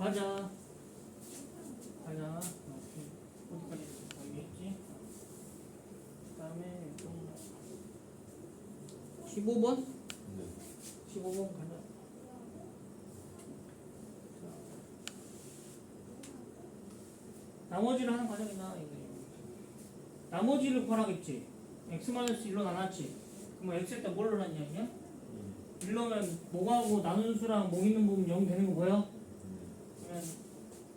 가자. 가자. 어디까지 했어? 여기 했지? 그 다음에 15번? 네. 15번 가자. 자. 나머지를 하는 과정이나 이거. 나머지를 구하라겠지. x 마이너스 1로 나눴지. 그럼 x에다 뭘로 나뉘냐? 그냥? 1로면 뭐하고 나눈 수랑 뭐 있는 부분 0 되는 거 보여?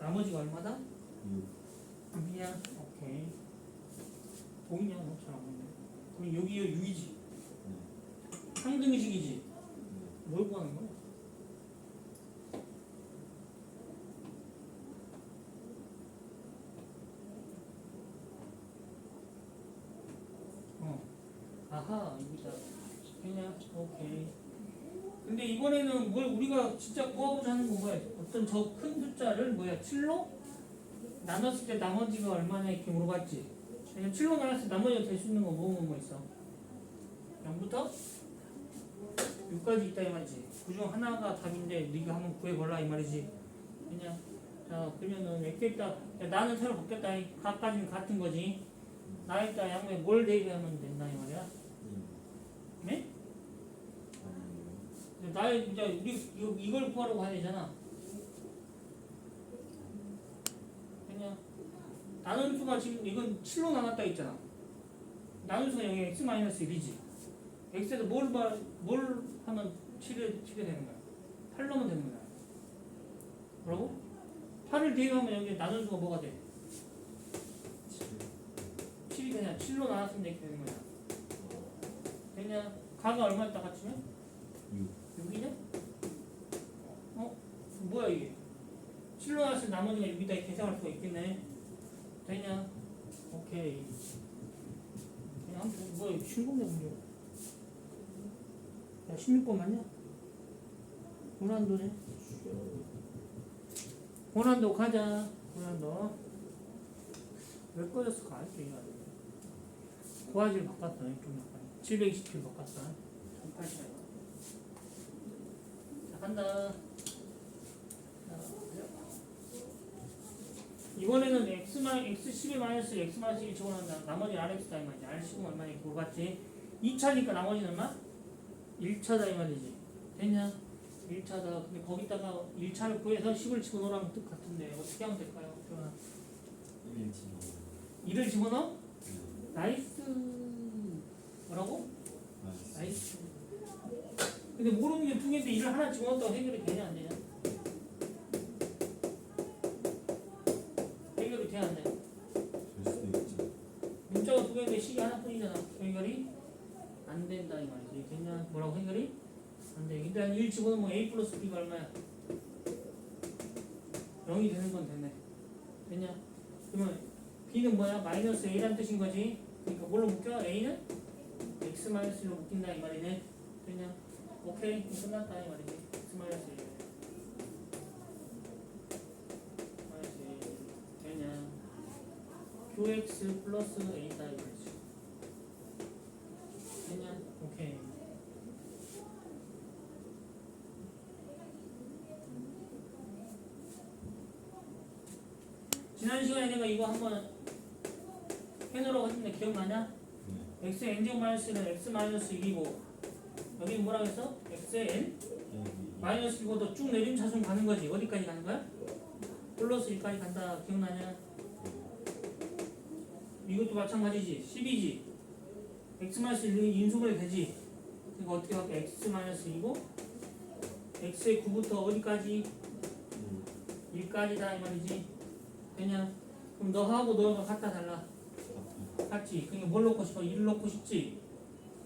나머지가 얼마다? 6. 6이냐? 오케이. 보이냐? 너 잘안 보이네. 그럼 여기가 6이지. 상등식이지. 뭘 구하는 거야? 어. 아하, 여기다. 그냥, 오케이. 근데 이번에는 뭘 우리가 진짜 구하고자 하는 건 뭐야? 어떤 저 큰 숫자를 뭐야? 7로? 나눴을 때 나머지가 얼마냐 이렇게 물어봤지. 그냥 7로 나눴을 때 나머지가 될 수 있는 거 뭐, 뭐, 뭐 있어? 0부터 6까지 있다 이 말이지. 그중 하나가 답인데 네가 한번 구해볼라 이 말이지. 그냥 자 그러면은 x에다 야, 나는 새로 바뀌었다. 이 각까지는 같은 거지. 나에다 양에 뭘 대입하면 된다 이 말이야. 네? 근데 나의 이제 우리 이걸 구하려고 해야 되잖아. 그냥 나눈 수가 지금 이건 7로 나눴다 했잖아. 나눈 수가 여기 x 마이너스 1이지. x에서 뭘, 봐- 뭘 하면 7이, 7이 되는 거야? 8 넣으면 되는 거야. 뭐라고? 8을 대입하면 여기 나눈 수가 뭐가 돼? 7이 되냐? 7로 나눴으면 이렇게 되는 거야. 되냐? 가가 얼마였다 같으면? 6. 6이냐? 어? 뭐야 이게? 7로 나왔을 때 나머지가 6이다 이렇게 해석할 수가 있겠네. 되냐? 오케이. 그냥 한번 뭐야 신공대 문제. 야 16번 맞냐? 고난도네. 고난도 가자. 고난도. 왜 꺼졌을까? 이거 아니야. 고화질 바꿨어. 좀 약간 727 바꿨어. 1080. 자, 간다. 이번에는 x 마 x 10의 마이너스 x 마이너스 1 집어넣는다. 나머지 rx다 이 말이지. r10은 얼마나 물어봤지? 2차니까 나머지는 얼마? 1차다 이 말이지. 됐냐? 1차다. 근데 거기다가 1차를 구해서 10을 집어넣으라는 뜻 같은데 어떻게 하면 될까요? 그러면 1을 집어넣어? 나이스. 뭐라고? 나이스. 근데 모르는 게 두 개인데 일을 하나 집어넣었다고 해결이 되냐 안 되냐? 해결이 돼야 안 돼? 될 수도 있죠. 문자가 두 개인데 식이 하나뿐이잖아. 해결이 안 된다 이 말이지. 됐냐? 뭐라고 해결이? 안 돼. 일단 1 집어넣으면 a 플러스 b가 얼마야? 0이 되는 건 되네. 됐냐? 그러면 b는 뭐야? 마이너스 a란 뜻인 거지. 그러니까 뭘로 묶여? a는 x 마이너스로 묶인다 이 말이네. 됐냐? 오케이. 끝났다 이 말이지. x 마이너스 1. 마이너스 1. 되냐? qx 플러스 a다 이 말이지. 되냐? 오케이. 지난 시간에 내가 이거 한번 해놓으라고 했는데 기억나냐? 네. x n 제곱 마이너스는 x 마이너스 1이고 여기 뭐라 그랬어? x n 마이너스 1이고 쭉 내림 차순 가는 거지 어디까지 가는 거야? 플러스 1까지 간다 기억나냐? 이것도 마찬가지지 10이지 x 마이너스 1이 인수분해 되지 그러니까 어떻게 할게 x 마이너스 2고 x의 9부터 어디까지? 1까지다 이 말이지 되냐? 그럼 너하고 너가 같다 달라 같지. 그게 뭘 넣고 싶어? 1을 넣고 싶지.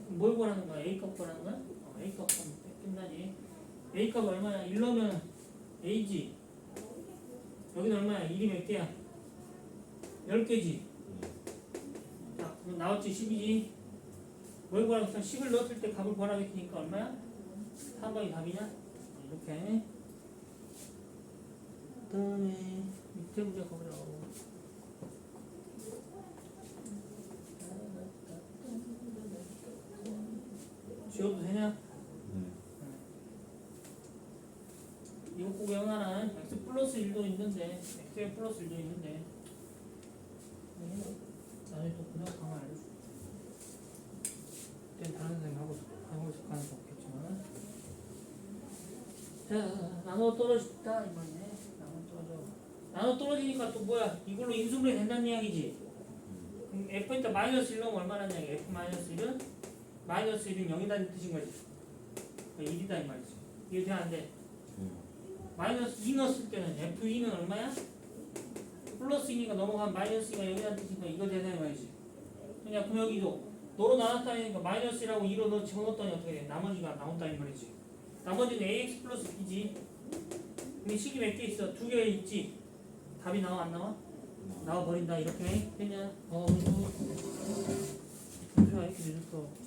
뭘 구하는 거야? A 값 구하는 거야? 어, A 값 구하면 끝나지. A 값 얼마야? 1 넣으면 A지. 여기는 얼마야? 1이 몇 개야? 10개지. 자, 그럼 나왔지? 10이지. 뭘 구하라고 했어? 10을 넣었을 때 값을 구하라고 했으니까 얼마야? 4번이 답이냐? 이렇게. 그 다음에 밑에 문제 가보자고. 지워도 되냐? 네. 이거 꼭 외워놔라 x 플러스 1도 있는데 x에 플러스 1도 있는데. 나중에 또 그냥 알려줘 그땐 다른 선생님 하고 싶- 하고 싶어 하는 거 없겠지만. 자 나눠 떨어졌다 이번에 나눠 떨어져. 나눠 떨어지니까 또 뭐야? 이걸로 인수분해 된다는 이야기지. 그럼 f에다 마이너스 1 넣으면 얼마나 냐? F 마이너스 1은 마이너스 1은 0이라는 뜻인 거지 그러니까 1이다 이 말이지 이해 돼안 돼? 돼요. 마이너스 2 넣었을 때는 F2는 얼마야? 플러스 2니까 넘어가면 마이너스 2가 여기라는 뜻이니까 이거 이 말이지 그냥 그럼 여기도 너로 나눴다니까 마이너스 1하고 2로 너 집어넣었더니 어떻게 돼? 나머지가 나온다 이 말이지 나머지는 AX 플러스 B지 근데 식이 몇 개 있어? 두 개 있지? 답이 나와 안 나와? 나와 버린다 이렇게 그냥 어 그리고 점수가 이렇게 늦었어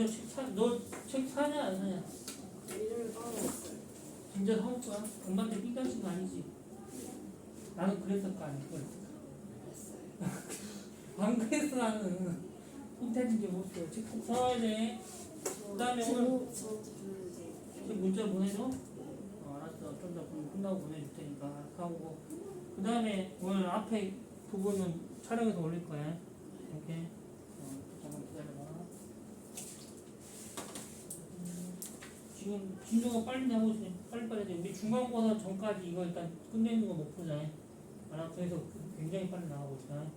이제 책 사, 너책 사냐 안 사냐? 까먹었어요. 진짜 사올 거야? 엄마한테 삐까신 거 아니지? 나는 그랬을 거 아니야. 안 그랬어 나는 인터넷인지 못써 책꼭 사와야 돼 그다음에 오늘- 저한테. 책 문자 보내줘? 어, 알았어 좀 더 끝나고 보내줄 테니까 하고 그 다음에 오늘 앞에 부분은 촬영해서 올릴 거야 오케이 어, 잠깐 기다려봐 음, 지금 진도가 빨리 있으니 빨리빨리 돼 우리 중간고사 전까지 이거 일단 끝내는 거 못 보자 알아 그래서 굉장히 빨리 나가고 자,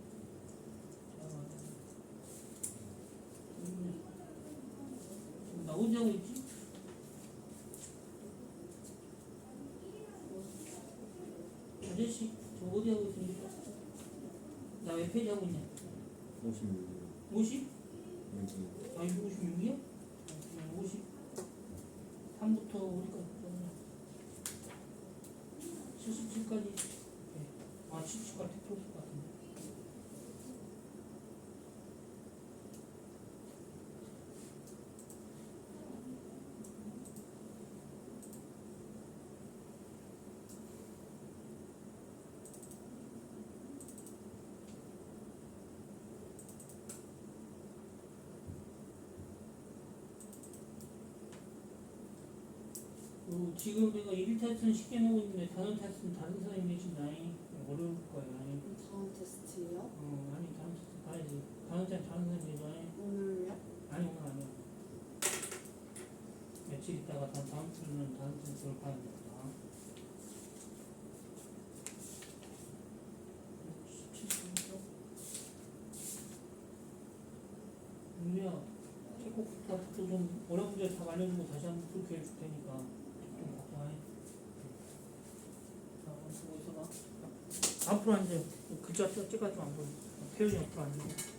음, 나 어디 하고 있지? 아저씨 저 어디 하고 있습니까? 나 왜 페이지 하고 있냐? 56이요. 50? 여기 아 이거 56이야? 50 3부터 어디까지 77까지 아 77까지 풀었을 것 같은데 어, 지금 내가 1 테스트는 쉽게 내고 있는데 다른 테스트는 다른 지금 나이 어려울 거야 아니 다음 테스트요? 어 아니 다른 테스트 봐야지 다른 테스트 다른 선생님이 나이 오늘요? 아니 오늘 아니야 며칠 있다가 다 다음 주는 다른 테스트를 봐야 된다 17분이죠? 윤미야 책곡부터 좀 어려운 문제 다 알려주고 다시 한번 그렇게 해줄 테니까 좀 걱정해 자 보고 있어봐 앞으로 앉아 글자 찍어가지고 안 보여 태연이 옆으로 앉아